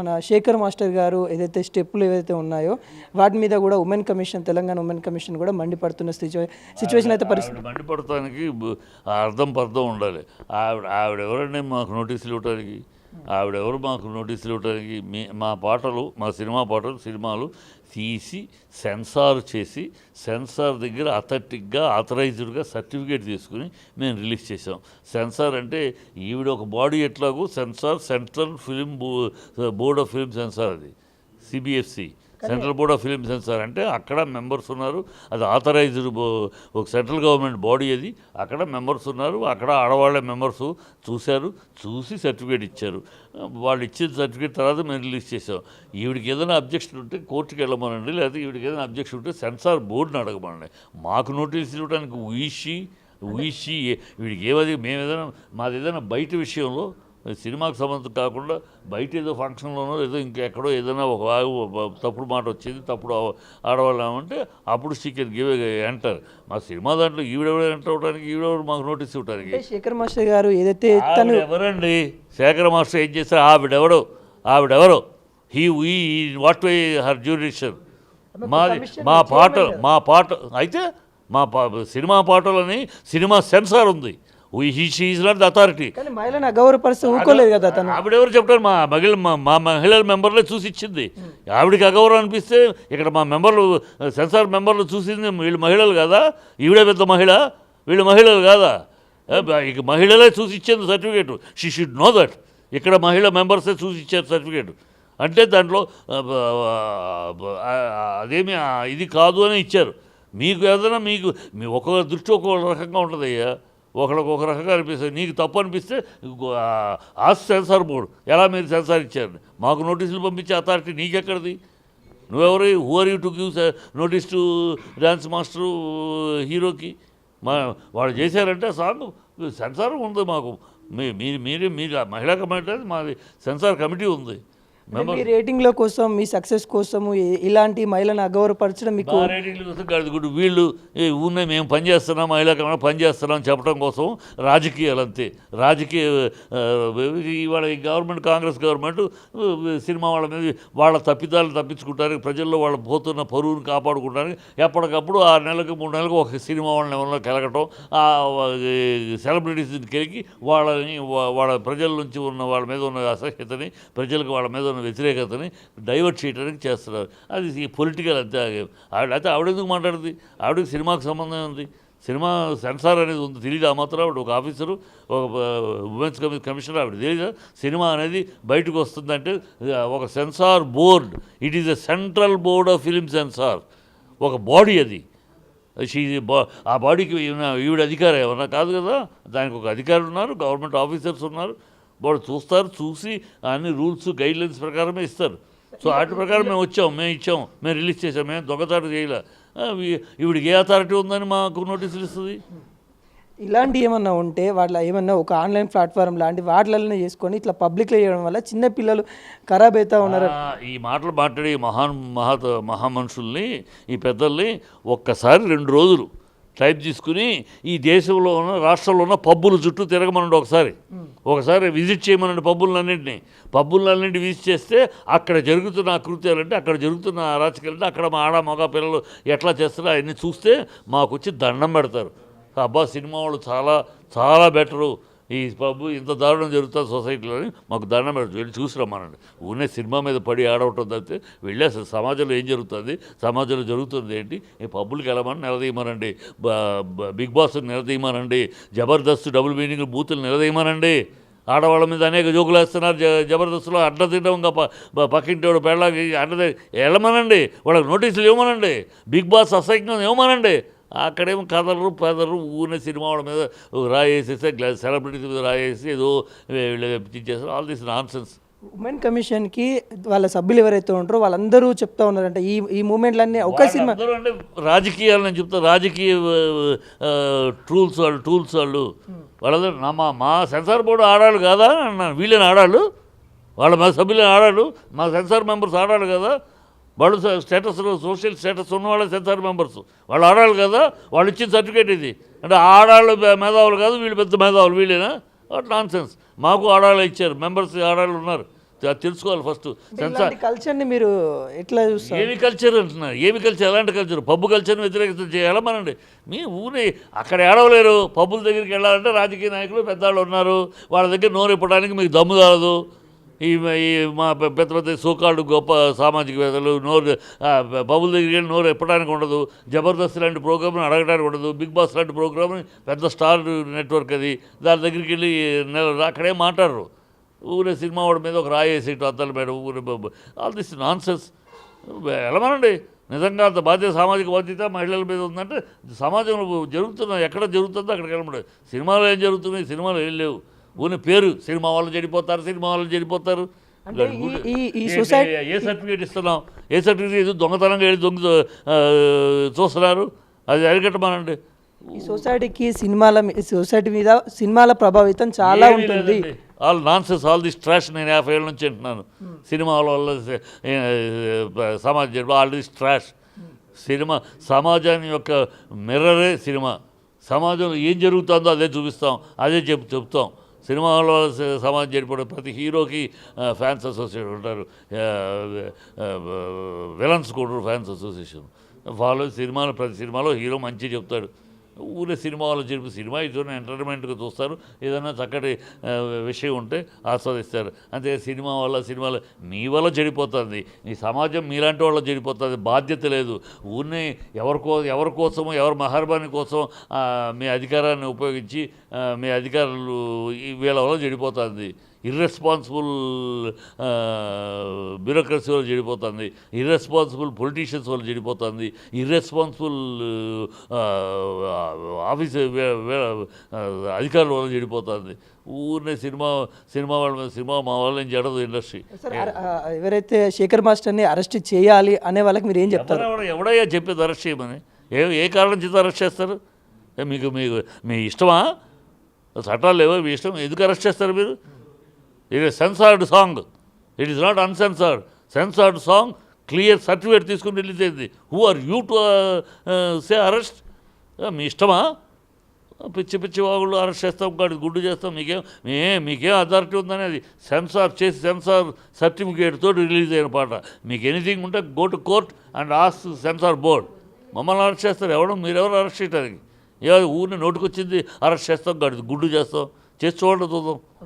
మన శేఖర్ మాస్టర్ గారు ఏదైతే స్టెప్పులు ఏవైతే ఉన్నాయో వాటి మీద కూడా women commission Telangana women commission కూడా మండిపడుతున్న సిచ్యువేషన్ అయితే పరిస్థితి మండిపడటానికి అర్థం పర్థం ఉండాలి. ఆవిడ ఆవిడ ఎవరండి మాకు నోటీసులు ఇవ్వడానికి ఆవిడెవరు మాకు నోటీసులు ఇవ్వడానికి? మీ మా పాటలు మా సినిమా పాటలు సినిమాలు తీసి సెన్సార్ చేసి సెన్సార్ దగ్గర అథెంటిక్గా ఆథరైజ్డ్గా సర్టిఫికేట్ తీసుకుని మేము రిలీజ్ చేసాం సెన్సార్ అంటే ఈవిడ ఒక బాడీ ఎట్లాగో censor central film board of film censor అది CBFC central board of film censor అంటే అక్కడ మెంబర్స్ ఉన్నారు. అది ఆథరైజ్డ్ ఒక సెంట్రల్ గవర్నమెంట్ బాడీ అది. అక్కడ మెంబర్స్ ఉన్నారు. అక్కడ ఆడవాళ్ళ మెంబర్స్ చూశారు. చూసి సర్టిఫికేట్ ఇచ్చారు. వాళ్ళు ఇచ్చిన సర్టిఫికేట్ తర్వాత మేము రిలీజ్ చేసాం ఈవిడికి ఏదైనా అబ్జెక్షన్ ఉంటే కోర్టుకి వెళ్ళమనండి. లేకపోతే ఈవిడికి ఏదైనా అబ్జెక్షన్ ఉంటే సెన్సార్ బోర్డుని అడగమనండి. మాకు నోటీస్ ఇవ్వడానికి ఊసి ఊసి వీడికి ఏమది మేము ఏదైనా మాది ఏదైనా బయట విషయంలో సినిమాకి సంబంధం కాకుండా బయట ఏదో ఫంక్షన్లోనో ఏదో ఇంకెక్కడో ఏదైనా ఒక తప్పుడు మాట వచ్చింది తప్పుడు ఆడవాళ్ళు ఏమంటే అప్పుడు షీ కెన్ గివ్ ఎంటర్. మా సినిమా దాంట్లో ఈవిడెవడు ఎంటర్ అవడానికి ఈవిడెవడు మాకు నోటీస్ ఇవ్వడానికి శేఖర్ మాస్టర్ గారు ఏదైతే తను ఎవరండి శేఖర మాస్టర్ ఏం చేస్తారు ఆవిడెవడో ఆవిడెవరో? He we what why her jurisdiction మాది మా పాట మా పాట అయితే మా పా సినిమా పాటలని సినిమా సెన్సార్ ఉంది. He is not the authority కానీ మహిళను అగౌరవపరిస్తే ఊరుకోలేదు కదా తను ఆవిడెవరు చెప్తారు మా మహిళ మా మహిళల మెంబర్లే చూసి ఇచ్చింది. ఆవిడకి అగౌరవం అనిపిస్తే ఇక్కడ మా మెంబర్లు సెన్సార్ మెంబర్లు చూసింది వీళ్ళు మహిళలు కదా? ఈవిడే పెద్ద మహిళ వీళ్ళు మహిళలు కాదా? ఇక మహిళలే చూసి ఇచ్చింది certificate she should know that ఇక్కడ మహిళ మెంబర్సే చూసి ఇచ్చారు సర్టిఫికేట్ అంటే దాంట్లో అదేమి ఇది కాదు అని ఇచ్చారు. మీకు ఏదైనా మీకు మీ ఒక్కొక్క దృష్టి ఒక్కొక్క రకంగా ఉంటుంది అయ్యా ఒకళ్ళకి ఒక రకంగా అనిపిస్తుంది. నీకు తప్పు అనిపిస్తే ఆ, ఆస్ సెన్సార్ బోర్డు ఎలా మీరు సెన్సార్ ఇచ్చారు? మాకు నోటీసులు పంపించే అథారిటీ నీకెక్కడిది? నువ్వెవరు? Who are you to give notice to dance master హీరోకి? మా వాళ్ళు చేశారంటే సాంగ్ సెన్సార్ ఉంది మాకు. మీ మీరు మీరే మీరు మహిళా కమిటీ మాది సెన్సార్ కమిటీ ఉంది. మీ రేటింగ్ల కోసం మీ సక్సెస్ కోసము ఇ- ఇలాంటి మహిళను అగౌరవపరచడం మీకు రేటింగ్లు కోసం వీళ్ళు ఊరినే మేము పని చేస్తున్నాం మహిళా కమిటీ పని చేస్తున్నాం చెప్పడం కోసం రాజకీయాలు అంతే. రాజకీయ ఇవాళ ఈ గవర్నమెంట్ కాంగ్రెస్ గవర్నమెంట్ సినిమా వాళ్ళ మీద వాళ్ళ తప్పిదాలు తప్పించుకుంటానికి ప్రజల్లో వాళ్ళ పోతున్న పరువుని కాపాడుకుంటానికి ఎప్పటికప్పుడు ఆరు నెలలకు మూడు నెలలకు ఒక సినిమా వాళ్ళని ఎవరిలో కెలగటం ఆ సెలబ్రిటీస్ని కెలిగి వాళ్ళని వాళ్ళ ప్రజల నుంచి ఉన్న వాళ్ళ మీద ఉన్న అసహ్యతని ప్రజలకు వాళ్ళ మీద ఉన్న వ్యతిరేకతని డైవర్ట్ చేయడానికి చేస్తున్నారు. అది పొలిటికల్ అంతే ఆవిడ అయితే ఆవిడెందుకు మాట్లాడుతుంది ఆవిడకి సినిమాకు సంబంధం ఉంది సినిమా సెన్సార్ అనేది ఉంది తెలియదు ఆ మాత్రం ఆవిడ. ఒక ఆఫీసరు ఒక ఉమెన్స్ కమిషన్ కమిషనర్ ఆవిడ. తెలియదు సినిమా అనేది బయటకు వస్తుందంటే ఒక censor board. It is a central board of film censor ఒక బాడీ అది. షీ ఆ బాడీకి ఈవిడ అధికారం ఏమన్నా కాదు కదా? దానికి ఒక అధికారులు ఉన్నారు గవర్నమెంట్ ఆఫీసర్స్ ఉన్నారు. వాళ్ళు చూస్తారు చూసి అన్ని రూల్స్ గైడ్లైన్స్ ప్రకారమే ఇస్తారు. సో వాటి ప్రకారం మేము వచ్చాం మేము ఇచ్చాం మేము రిలీజ్ చేసాం మేము దొంగతాటు చేయలే. ఈవిడికి ఏ అథారిటీ ఉందని మాకు నోటీసులు ఇస్తుంది? ఇలాంటి ఏమన్నా ఉంటే వాళ్ళ ఏమన్నా ఒక ఆన్లైన్ ప్లాట్ఫామ్ లాంటి వాటిలలో చేసుకొని ఇట్లా పబ్లిక్లో చేయడం వల్ల చిన్న పిల్లలు ఖరాబ్ అవుతా ఉన్నారు. ఈ మాటలు మాట్లాడే మహాన్ మహా మహామనుషుల్ని ఈ పెద్దల్ని ఒక్కసారి రెండు రోజులు టైప్ తీసుకుని ఈ దేశంలో ఉన్న రాష్ట్రంలో ఉన్న పబ్బుల చుట్టూ తిరగమనండి ఒకసారి. ఒకసారి విజిట్ చేయమనండి పబ్బులన్నింటినీ. పబ్బులన్నింటినీ విజిట్ చేస్తే అక్కడ జరుగుతున్న అకృత్యాలంటే అక్కడ జరుగుతున్న అరాచకాలంటే అక్కడ మా ఆడ మగ పిల్లలు ఎట్లా చేస్తారో అవన్నీ చూస్తే మాకు వచ్చి దండం పెడతారు. అబ్బా సినిమా వాళ్ళు చాలా చాలా బెటరు. ఈ పబ్బు ఇంత దారుణం జరుగుతుంది సొసైటీలో అని మాకు దండం పెడతారు. వెళ్ళి చూసి రమ్మనండి ఊనే సినిమా మీద పడి ఆడవటం తప్పితే వెళ్ళి అసలు సమాజంలో ఏం జరుగుతుంది? సమాజంలో జరుగుతుంది ఏంటి? ఈ పబ్బులకి వెళ్ళమని నిలదీయమనండి. బిగ్ బాస్ నిలదీయమనండి. జబర్దస్త్ డబుల్ మీనింగ్ బూతులు నిలదీయమనండి. ఆడవాళ్ళ మీద అనేక జోకులు వేస్తున్నారు జ- జబర్దస్త్లో. అడ్డ తినడం ఇంకా పెళ్ళకి అడ్డ వెళ్ళమనండి. వాళ్ళకి నోటీసులు ఇవ్వమనండి. బిగ్ బాస్ అసహ్యం ఇవ్వమనండి. అక్కడేమో కథలు పెదలు ఊరిన సినిమా వాళ్ళ మీద రాయేసేస్తే సెలబ్రిటీస్ మీద రాయేసి ఏదో వీళ్ళు చేస్తారు. All this nonsense women కమిషన్కి వాళ్ళ సభ్యులు ఎవరైతే ఉంటారో వాళ్ళందరూ చెప్తా ఉన్నారంట. ఈ ఈ మూమెంట్లన్నీ ఒక సినిమా అంటే రాజకీయాలు నేను చెప్తా. రాజకీయ టూల్స్ వాళ్ళు టూల్స్ వాళ్ళు వాళ్ళందరూ నా మా మా సెన్సార్ బోర్డు ఆడాలి కాదా? అన్నాను. వీళ్ళని ఆడాళ్ళు? వాళ్ళ మా సభ్యులు ఆడాడు మా సెన్సార్ మెంబర్స్ ఆడాలి కదా? వాళ్ళు స్టేటస్ సోషల్ స్టేటస్ ఉన్న వాళ్ళ సెన్సార్ మెంబర్స్ వాళ్ళు ఆడాలి కదా వాళ్ళు ఇచ్చిన సర్టిఫికేట్ ఇది. అంటే ఆడాళ్ళు మేధావులు కాదు వీళ్ళు పెద్ద మేధావులు వీళ్ళేనా? నాన్ సెన్స్ మాకు ఆడాళ్ళు ఇచ్చారు మెంబర్స్ ఆడాళ్ళు ఉన్నారు. అది తెలుసుకోవాలి ఫస్ట్ సెన్సార్ కల్చర్ని మీరు ఎట్లా చూస్తారు? ఏమి కల్చర్ అంటున్నారు? ఏమి కల్చర్ ఎలాంటి కల్చర్ పబ్బు కల్చర్ని వ్యతిరేకత చేయాలా మనండి? మీ ఊరే అక్కడ ఏడవలేరు. పబ్బుల దగ్గరికి వెళ్ళాలంటే రాజకీయ నాయకులు పెద్దవాళ్ళు ఉన్నారు. వాళ్ళ దగ్గర నోరు ఇప్పడానికి మీకు దమ్ము కాలదు ఈ మా పెద్ద పెద్ద సోకాళ్ళు గొప్ప సామాజికవేత్తలు నోరు బబుల్ దగ్గర దగ్గరికి వెళ్ళి నోరు ఎప్పడానికి ఉండదు. జబర్దస్త్ లాంటి ప్రోగ్రామ్ని అడగడానికి ఉండదు. బిగ్ బాస్ లాంటి ప్రోగ్రామ్ని పెద్ద స్టార్ నెట్వర్క్ అది. దాని దగ్గరికి వెళ్ళి నెల అక్కడే మాట్లాడరు. ఊరే సినిమా వాడి మీద ఒక రాయేసి ఇటు మేడం ఊరే ఆల్ దిస్ నాన్సెన్స్. వెళ్ళమనండి. నిజంగా అంత బాధ్యత సామాజిక బాధ్యత మహిళల మీద ఉందంటే సమాజంలో జరుగుతున్న ఎక్కడ జరుగుతుందో అక్కడికి వెళ్ళమండి సినిమాలు ఏం జరుగుతున్నాయి సినిమాలు ఏం లేవు. ఊని పేరు సినిమా వాళ్ళు చెడిపోతారు సినిమా వాళ్ళు చెడిపోతారు. ఏ- సొసైటీ ఏ సర్టిఫికేట్ ఇస్తున్నాం? ఏ సర్టిఫికేట్ ఇది దొంగతనంగా వెళ్ళి దొంగ చూస్తున్నారు. అది అరికట్టమనండి. ఈ సొసైటీకి సినిమాల సొసైటీ మీద సినిమాల ప్రభావితం చాలా ఉంటుంది. All nonsense all this trash నేను యాభై ఏళ్ళ నుంచి వింటున్నాను. సినిమాల వల్ల సమాజం ఆల్ దిస్ ట్రాష్. సినిమా సమాజాన్ని యొక్క మిర్రరే సినిమా. సమాజంలో ఏం జరుగుతుందో అదే చూపిస్తాం అదే చెప్ చెప్తాం. సినిమాలో సమాజం చెడిపోవడం ప్రతి హీరోకి ఫ్యాన్స్ అసోసియేషన్ ఉంటారు. విలన్స్ కూడా ఫ్యాన్స్ అసోసియేషన్. ఫాలో సినిమాలు ప్రతి సినిమాలో హీరో మంచి చెప్తాడు. ఊరే సినిమాలో చెప్పి సినిమా ఇటువంటి ఎంటర్టైన్మెంట్గా చూస్తారు. ఏదైనా చక్కటి విషయం ఉంటే ఆస్వాదిస్తారు. అంతే సినిమా వల్ల సినిమాలు మీ వల్ల చెడిపోతుంది. ఈ సమాజం మీలాంటి వాళ్ళ చెడిపోతుంది. బాధ్యత లేదు. ఊరినే ఎవరికో ఎవరి కోసమో ఎవరి మహార్బాని కోసం మీ అధికారాన్ని ఉపయోగించి మీ అధికారులు వీళ్ళ వల్ల చెడిపోతుంది. ఇర్రెస్పాన్సిబుల్ బ్యూరోక్రసీ వల్ల చెడిపోతుంది ఇర్రెస్పాన్సిబుల్ పొలిటీషియన్స్ వల్ల చెడిపోతుంది ఇర్రెస్పాన్సిబుల్ ఆఫీస్ అధికారుల వల్ల చెడిపోతుంది. ఊరినే సినిమా సినిమా వాళ్ళ మీద సినిమా మా వాళ్ళ ఏం జడదు ఇండస్ట్రీ ఎవరైతే శేఖర్ మాస్టర్ని అరెస్ట్ చేయాలి అనే వాళ్ళకి మీరు ఏం చెప్తారు? ఎవడయ్యా చెప్పేది అరెస్ట్ చేయమని? ఏ ఏ కారణం చేత అరెస్ట్ చేస్తారు? మీకు మీకు మీ ఇష్టమా? చట్టాలు లేవో మీ ఇష్టం ఎందుకు అరెస్ట్ చేస్తారు మీరు? ఇది censored song it is not uncensored censored song clear certificate తీసుకుని రిలీజ్ అయింది who are you to say arrest మీ ఇష్టమా? పిచ్చి పిచ్చి వాగుళ్ళు అరెస్ట్ చేస్తాం కాదు గుడ్డు చేస్తాం మీకేం మే మీకేం అథారిటీ ఉందనేది. సెన్సార్ చేసి సెన్సార్ సర్టిఫికేట్ తోటి రిలీజ్ అయిన పాట. మీకు ఎనీథింగ్ ఉంటే go to court and ask censor board మమ్మల్ని అరెస్ట్ చేస్తారు. ఎవరు? మీరెవరు అరెస్ట్ చేయడానికి ఏ ఊరిని నోటుకొచ్చింది అరెస్ట్ చేస్తాం కాదు గుడ్డు చేస్తాం. చేసి చూడండి చూద్దాం.